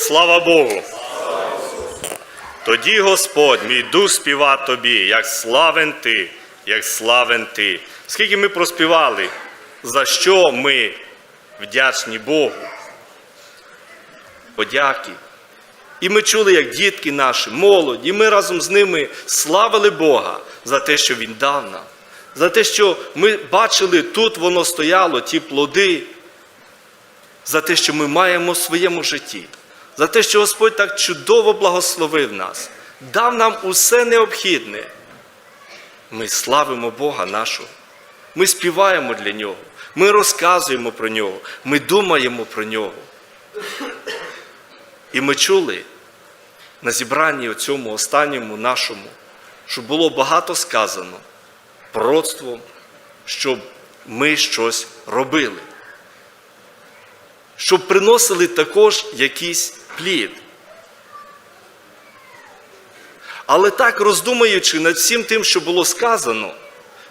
Слава Богу! Тоді Господь, мій дух співа тобі, як славен ти, як славен ти. Скільки ми проспівали, за що ми вдячні Богу. Подяки. І ми чули, як дітки наші, молодь, і ми разом з ними славили Бога за те, що Він дав нам, за те, що ми бачили, тут воно стояло, ті плоди, за те, що ми маємо в своєму житті, за те, що Господь так чудово благословив нас, дав нам усе необхідне. Ми славимо Бога нашого. Ми співаємо для Нього, ми розказуємо про Нього, ми думаємо про Нього. І ми чули на зібранні цьому останньому нашому, що було багато сказано пророцтвом, щоб ми щось робили, щоб приносили також якийсь плід. Але так роздумуючи над всім тим, що було сказано,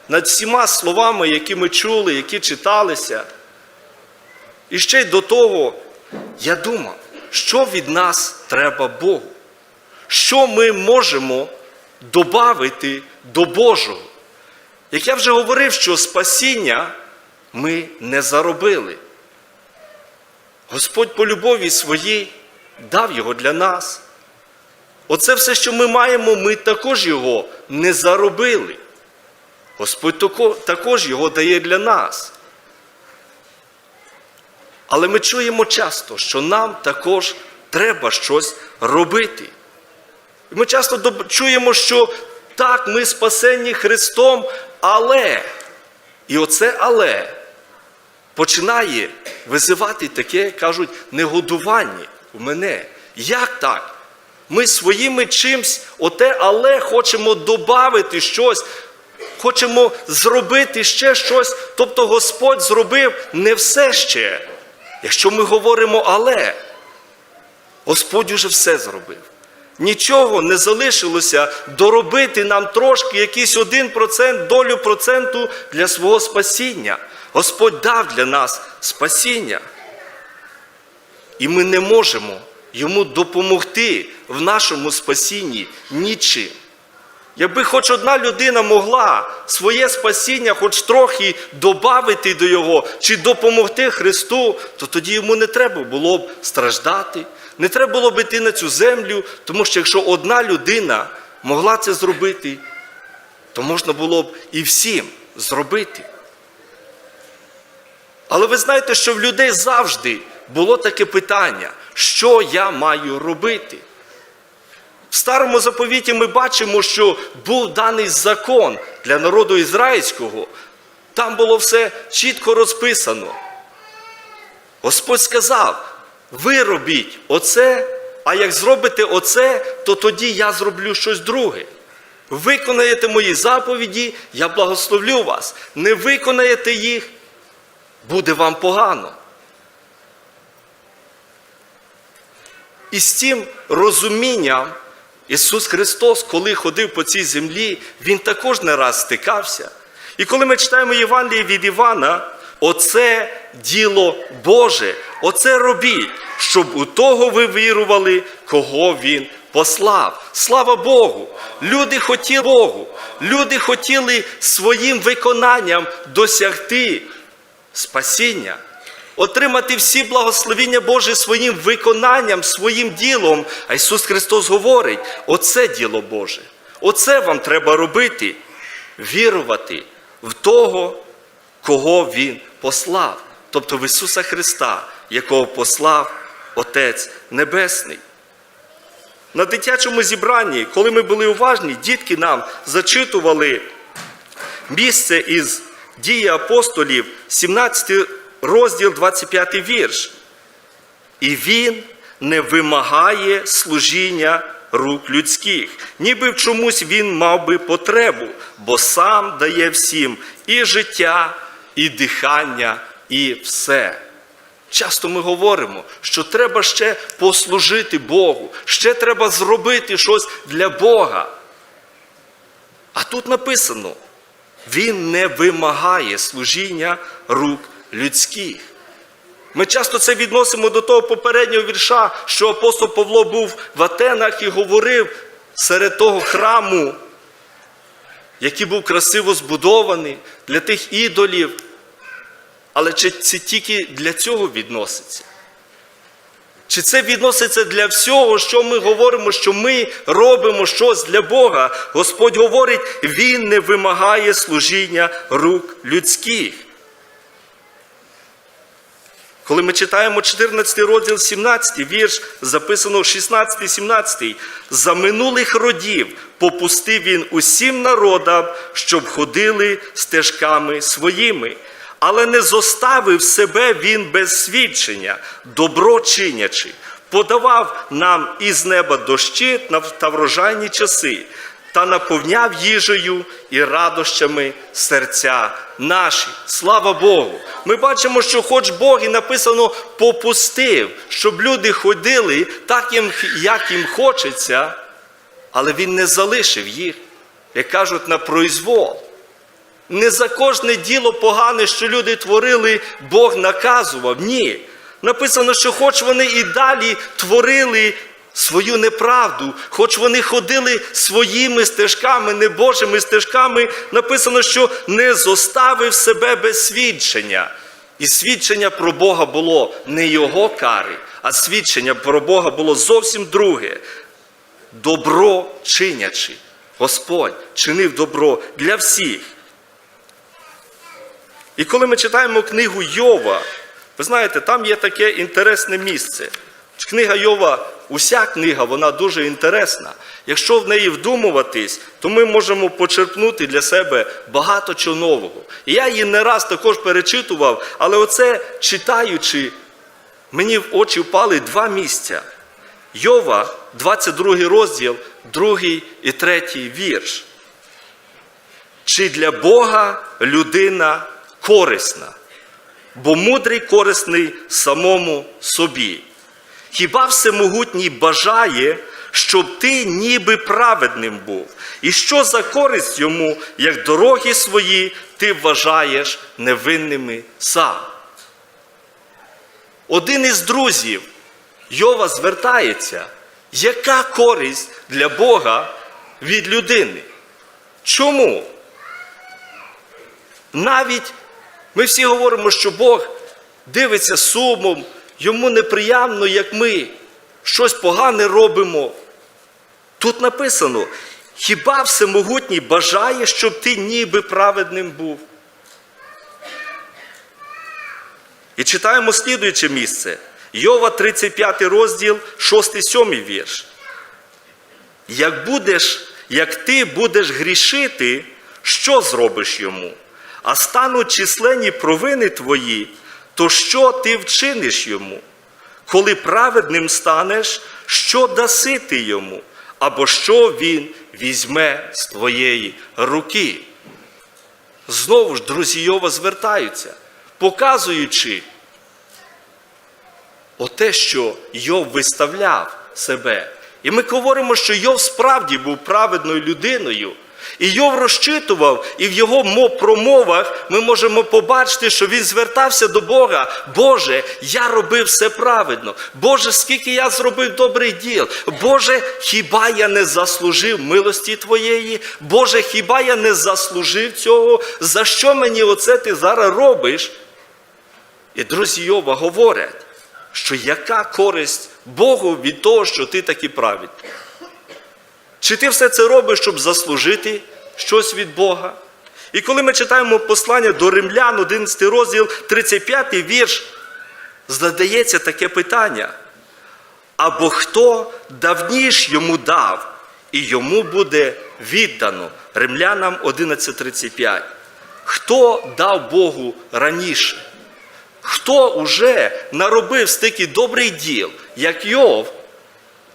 над всіма словами, які ми чули, які читалися, і ще й до того, я думав, що від нас треба Богу, що ми можемо додати до Божого. Як я вже говорив, що спасіння ми не заробили. Господь по любові своїй дав його для нас. Оце все, що ми маємо, ми також його не заробили. Господь також його дає для нас. Але ми чуємо часто, що нам також треба щось робити. І ми часто чуємо, що так, ми спасені Христом, але, і оце але починає визивати таке, кажуть, негодування в мене. Як так? Ми своїми чимсь, оте але хочемо додати щось, хочемо зробити ще щось. Тобто Господь зробив не все ще. Якщо ми говоримо але, Господь уже все зробив. Нічого не залишилося доробити нам трошки якийсь один процент, долю проценту для свого спасіння. Господь дав для нас спасіння. І ми не можемо йому допомогти в нашому спасінні нічим. Якби хоч одна людина могла своє спасіння хоч трохи додати до його чи допомогти Христу, то тоді йому не треба було б страждати, не треба було б йти на цю землю, тому що якщо одна людина могла це зробити, то можна було б і всім зробити. Але ви знаєте, що в людей завжди було таке питання, що я маю робити? В старому заповіті ми бачимо, що був даний закон для народу ізраїльського. Там було все чітко розписано. Господь сказав: ви робіть оце, а як зробите оце, то тоді я зроблю щось друге. Виконаєте мої заповіді, я благословлю вас. Не виконаєте їх, буде вам погано. І з цим розумінням Ісус Христос, коли ходив по цій землі, Він також не раз стикався. І коли ми читаємо Євангеліє від Івана, оце діло Боже, оце робіть, щоб у того ви вірували, кого Він послав. Слава Богу! Люди хотіли Богу, люди хотіли своїм виконанням досягти спасіння отримати всі благословіння Боже своїм виконанням, своїм ділом. А Ісус Христос говорить: оце діло Боже, оце вам треба робити, вірувати в того, кого Він послав, тобто в Ісуса Христа, якого послав Отець Небесний. На дитячому зібранні, коли ми були уважні, дітки нам зачитували місце із дії апостолів, 17 розділ 25 вірш. І він не вимагає служіння рук людських, ніби в чомусь він мав би потребу, бо сам дає всім і життя, і дихання, і все. Часто ми говоримо, що треба ще послужити Богу, ще треба зробити щось для Бога. А тут написано: Він не вимагає служіння рук людських. Ми часто це відносимо до того попереднього вірша, що апостол Павло був в Атенах і говорив серед того храму, який був красиво збудований для тих ідолів. Але чи це тільки для цього відноситься? Чи це відноситься для всього, що ми говоримо, що ми робимо щось для Бога? Господь говорить, Він не вимагає служіння рук людських. Коли ми читаємо 14 розділ 17 вірш, записано в 16-17, за минулих родів попустив він усім народам, щоб ходили стежками своїми, але не зоставив себе він без свідчення, добро чинячи, подавав нам із неба дощі та врожайні часи, та наповняв їжею і радощами серця наші. Слава Богу! Ми бачимо, що хоч Бог і написано попустив, щоб люди ходили так, як їм хочеться, але Він не залишив їх, як кажуть, на произвол. Не за кожне діло погане, що люди творили, Бог наказував. Ні. Написано, що хоч вони і далі творили свою неправду, хоч вони ходили своїми стежками, не Божими стежками, написано, що не зоставив себе без свідчення. І свідчення про Бога було не його кари, а свідчення про Бога було зовсім друге. Добро чинячи. Господь чинив добро для всіх. І коли ми читаємо книгу Йова, ви знаєте, там є таке інтересне місце. Книга Йова, уся книга, вона дуже інтересна. Якщо в неї вдумуватись, то ми можемо почерпнути для себе багато чого нового. І я її не раз також перечитував, але оце читаючи, мені в очі впали два місця. Йова, 22 розділ, 2 і 3 вірш. Чи для Бога людина корисна, бо мудрий корисний самому собі. Хіба всемогутній бажає, щоб ти ніби праведним був? І що за користь йому, як дороги свої, ти вважаєш невинними сам? Один із друзів Йова звертається, яка користь для Бога від людини? Чому? Навіть ми всі говоримо, що Бог дивиться сумом, йому неприємно, як ми щось погане робимо. Тут написано: хіба всемогутній бажає, щоб ти ніби праведним був? І читаємо слідуюче місце. Йова, 35 розділ, 6-7 вірш. Як будеш, як ти будеш грішити, що зробиш йому? А стануть численні провини твої, то що ти вчиниш йому? Коли праведним станеш, що даси ти йому, або що він візьме з твоєї руки? Знову ж, друзі Йова звертаються, показуючи оте, що Йов виставляв себе. І ми говоримо, що Йов справді був праведною людиною. І Йов розчитував, і в його промовах ми можемо побачити, що він звертався до Бога. Боже, я робив все правильно. Боже, скільки я зробив добрих діл. Боже, хіба я не заслужив милості Твоєї? Боже, хіба я не заслужив цього? За що мені оце ти зараз робиш? І друзі Йова говорять, що яка користь Богу від того, що ти такий праведний? Чи ти все це робиш, щоб заслужити щось від Бога? І коли ми читаємо послання до римлян, 11 розділ, 35 вірш, задається таке питання. Або хто давніш йому дав, і йому буде віддано. Римлянам 11.35. Хто дав Богу раніше? Хто уже наробив стільки добрих діл, як Йов,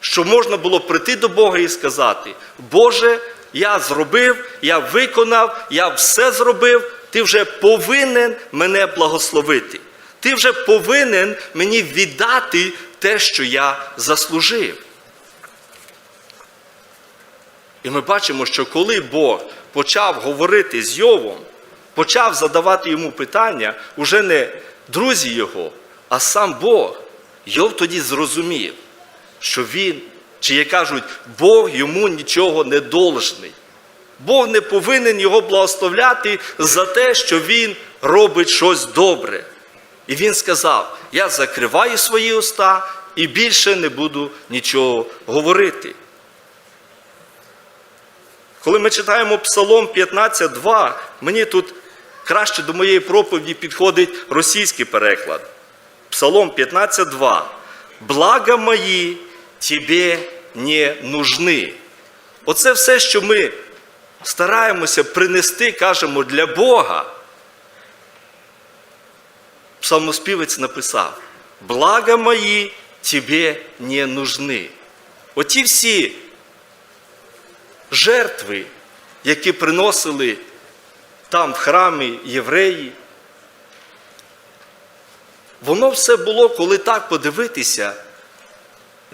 що можна було прийти до Бога і сказати: Боже, я зробив, я виконав, я все зробив, ти вже повинен мене благословити. Ти вже повинен мені віддати те, що я заслужив. І ми бачимо, що коли Бог почав говорити з Йовом, почав задавати йому питання, уже не друзі його, а сам Бог. Йов тоді зрозумів, що він, чи як кажуть, Бог йому нічого не должний. Бог не повинен його благословляти за те, що він робить щось добре. І він сказав: Я закриваю свої уста і більше не буду нічого говорити. Коли ми читаємо Псалом 15.2, мені тут краще до моєї проповіді підходить російський переклад. Псалом 15.2. Блага мої тебе не нужны. Оце все, що ми стараємося принести, кажемо, для Бога. Псалмоспівець написав: Блага мої тебе не нужны. Оті всі жертви, які приносили там в храмі євреї, воно все було, коли так подивитися,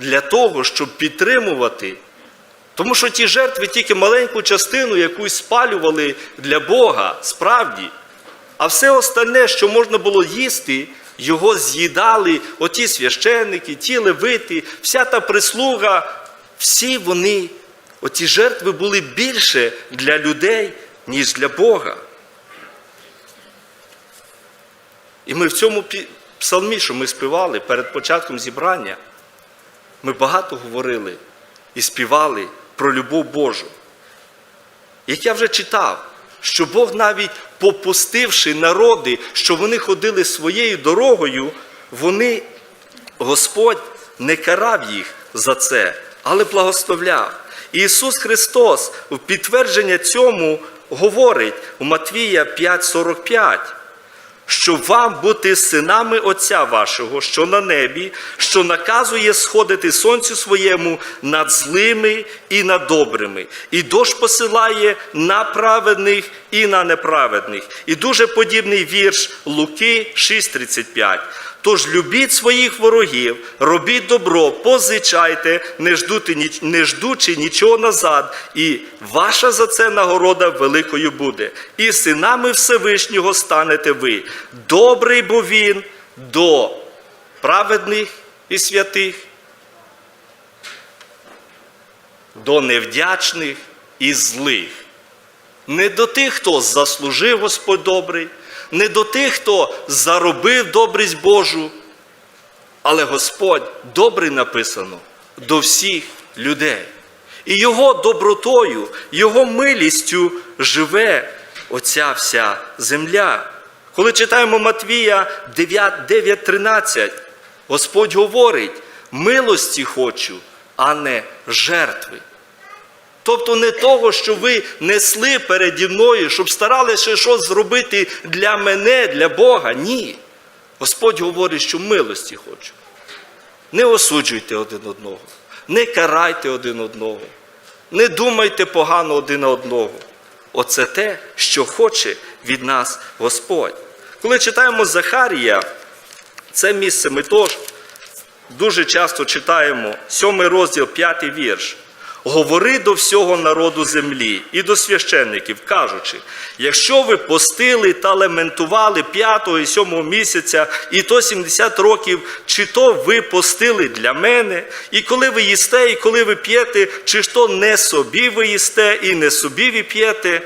для того, щоб підтримувати. Тому що ті жертви тільки маленьку частину якусь спалювали для Бога, справді. А все остальне, що можна було їсти, його з'їдали оті священники, ті левити, вся та прислуга, всі вони, оті жертви були більше для людей, ніж для Бога. І ми в цьому псалмі, що ми співали перед початком зібрання, ми багато говорили і співали про любов Божу. Як я вже читав, що Бог навіть попустивши народи, що вони ходили своєю дорогою, вони, Господь не карав їх за це, але благословляв. І Ісус Христос в підтвердження цьому говорить у Матвія 5:45 що вам бути синами Отця вашого, що на небі, що наказує сходити сонцю своєму над злими і над добрими, і дощ посилає на праведних і на неправедних. І дуже подібний вірш Луки 6:35. Тож любіть своїх ворогів, робіть добро, позичайте, не, ждути, не ждучи нічого назад, і ваша за це нагорода великою буде. І синами Всевишнього станете ви. Добрий бо він до праведних і святих, до невдячних і злих. Не до тих, хто заслужив Господь добрий, не до тих, хто заробив добрість Божу, але Господь добрий написано до всіх людей. І Його добротою, Його милістю живе оця вся земля. Коли читаємо Матвія 9.13, Господь говорить: милості хочу, а не жертви. Тобто не того, що ви несли переді мною, щоб старалися щось зробити для мене, для Бога. Ні. Господь говорить, що милості хочу. Не осуджуйте один одного, не карайте один одного, не думайте погано один одного. Оце те, що хоче від нас Господь. Коли читаємо Захарія, це місце ми теж дуже часто читаємо, сьомий розділ, п'ятий вірш. Говори до всього народу землі і до священників, кажучи, якщо ви постили та лементували п'ятого і сьомого місяця, і то 70 років, чи то ви постили для мене, і коли ви їсте, і коли ви п'єте, чи ж то не собі ви їсте, і не собі ви п'єте,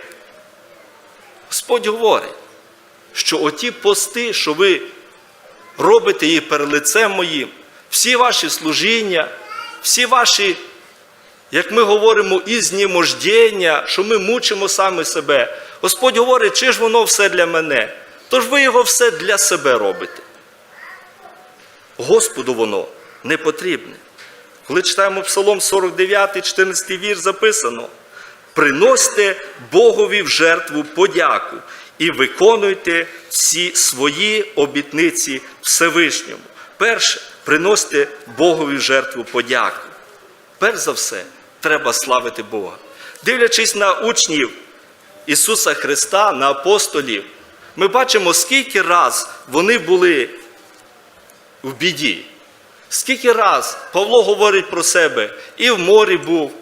Господь говорить, що оті пости, що ви робите її перед лицем моїм, всі ваші служіння, всі ваші, як ми говоримо, ізнемождення, що ми мучимо саме себе. Господь говорить, чи ж воно все для мене? Тож ви його все для себе робите. Господу воно не потрібне. Коли читаємо Псалом 49, 14 вірш, записано: приносьте Богові в жертву подяку і виконуйте всі свої обітниці Всевишньому. Перше, приносьте Богові в жертву подяку. Перш за все, треба славити Бога. Дивлячись на учнів Ісуса Христа, на апостолів, ми бачимо, скільки раз вони були в біді. Скільки раз Павло говорить про себе, і в морі був,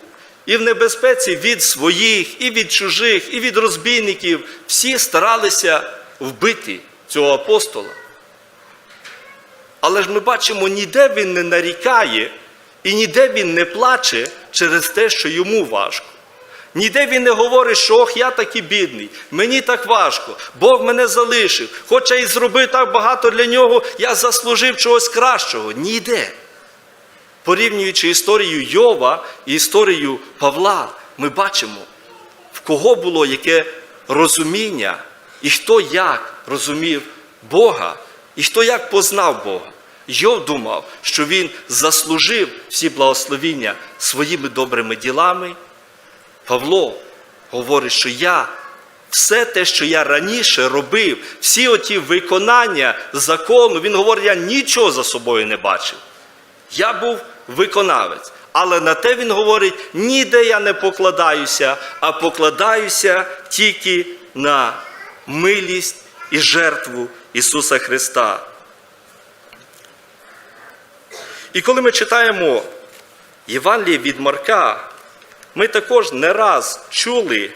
і в небезпеці від своїх, і від чужих, і від розбійників. Всі старалися вбити цього апостола. Але ж ми бачимо, ніде він не нарікає і ніде він не плаче через те, що йому важко. Ніде він не говорить, що ох, я такий бідний, мені так важко, Бог мене залишив, хоча і зробив так багато для нього, я заслужив чогось кращого. Ніде. Порівнюючи історію Йова і історію Павла, ми бачимо, в кого було яке розуміння, і хто як розумів Бога, і хто як познав Бога. Йов думав, що він заслужив всі благословіння своїми добрими ділами. Павло говорить, що я все те, що я раніше робив, всі оті виконання закону, він говорить, я нічого за собою не бачив. Я був виконавець. Але на те він говорить, ніде я не покладаюся, а покладаюся тільки на милість і жертву Ісуса Христа. І коли ми читаємо Євангеліє від Марка, ми також не раз чули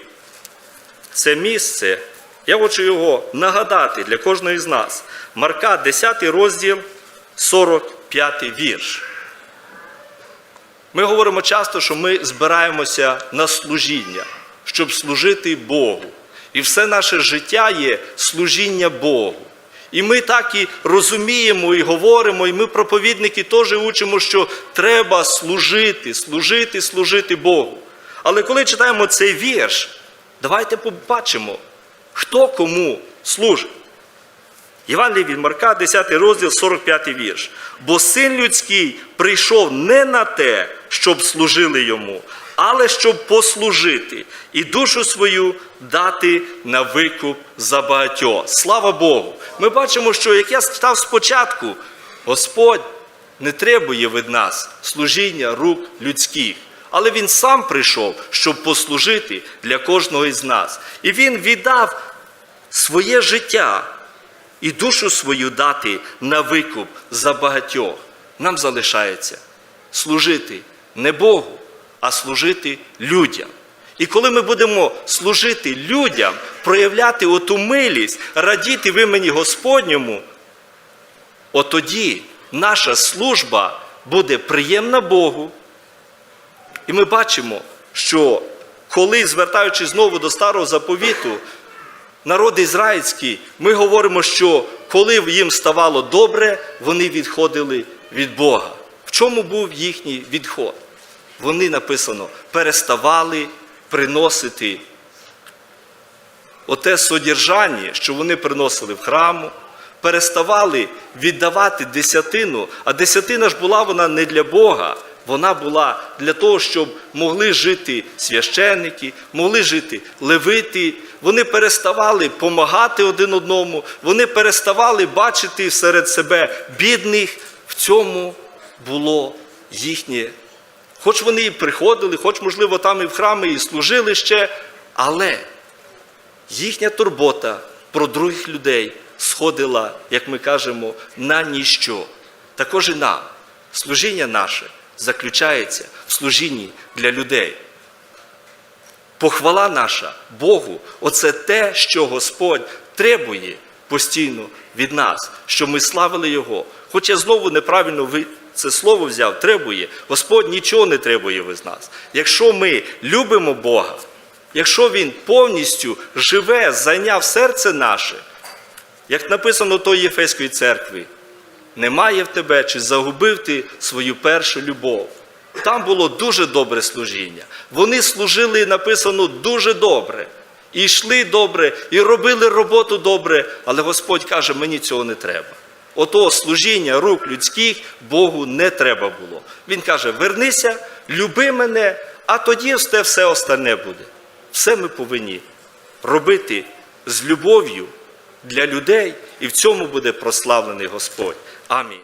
це місце. Я хочу його нагадати для кожного з нас. Марка, 10 розділ, 45 вірш. Ми говоримо часто, що ми збираємося на служіння, щоб служити Богу. І все наше життя є служіння Богу. І ми так і розуміємо, і говоримо, і ми, проповідники, теж учимо, що треба служити, служити, служити Богу. Але коли читаємо цей вірш, давайте побачимо, хто кому служить. Євангелій від Марка, 10 розділ, 45 вірш. Бо син людський прийшов не на те, щоб служили йому, але щоб послужити і душу свою дати на викуп за багатьох. Слава Богу! Ми бачимо, що як я читав спочатку, Господь не требує від нас служіння рук людських. Але Він сам прийшов, щоб послужити для кожного із нас. І Він віддав своє життя і душу свою дати на викуп за багатьох. Нам залишається служити не Богу, а служити людям. І коли ми будемо служити людям, проявляти оту милість, радіти в імені Господньому, от тоді наша служба буде приємна Богу. І ми бачимо, що коли, звертаючись знову до старого заповіту, народ ізраїльський, ми говоримо, що коли їм ставало добре, вони відходили від Бога. В чому був їхній відход? Вони написано, переставали приносити оте содержання, що вони приносили в храму, переставали віддавати десятину, а десятина ж була вона не для Бога, вона була для того, щоб могли жити священники, могли жити левити. Вони переставали помагати один одному, вони переставали бачити серед себе бідних. В цьому було їхнє. Хоч вони і приходили, хоч, можливо, там і в храми і служили ще, але їхня турбота про других людей сходила, як ми кажемо, на ніщо. Також і нам. Служіння наше заключається в служінні для людей. Похвала наша Богу оце те, що Господь требує постійно від нас, щоб ми славили Його. Хоч я знову неправильно ви це слово взяв, требує. Господь нічого не требує від нас. Якщо ми любимо Бога, якщо Він повністю живе, зайняв серце наше, як написано тої Єфеської церкви, немає в тебе чи загубив ти свою першу любов. Там було дуже добре служіння. Вони служили, написано, дуже добре. І йшли добре, і робили роботу добре, але Господь каже, мені цього не треба. Ото служіння рук людських Богу не треба було. Він каже: вернися, люби мене, а тоді все, все остальне буде. Все ми повинні робити з любов'ю для людей, і в цьому буде прославлений Господь. Амінь.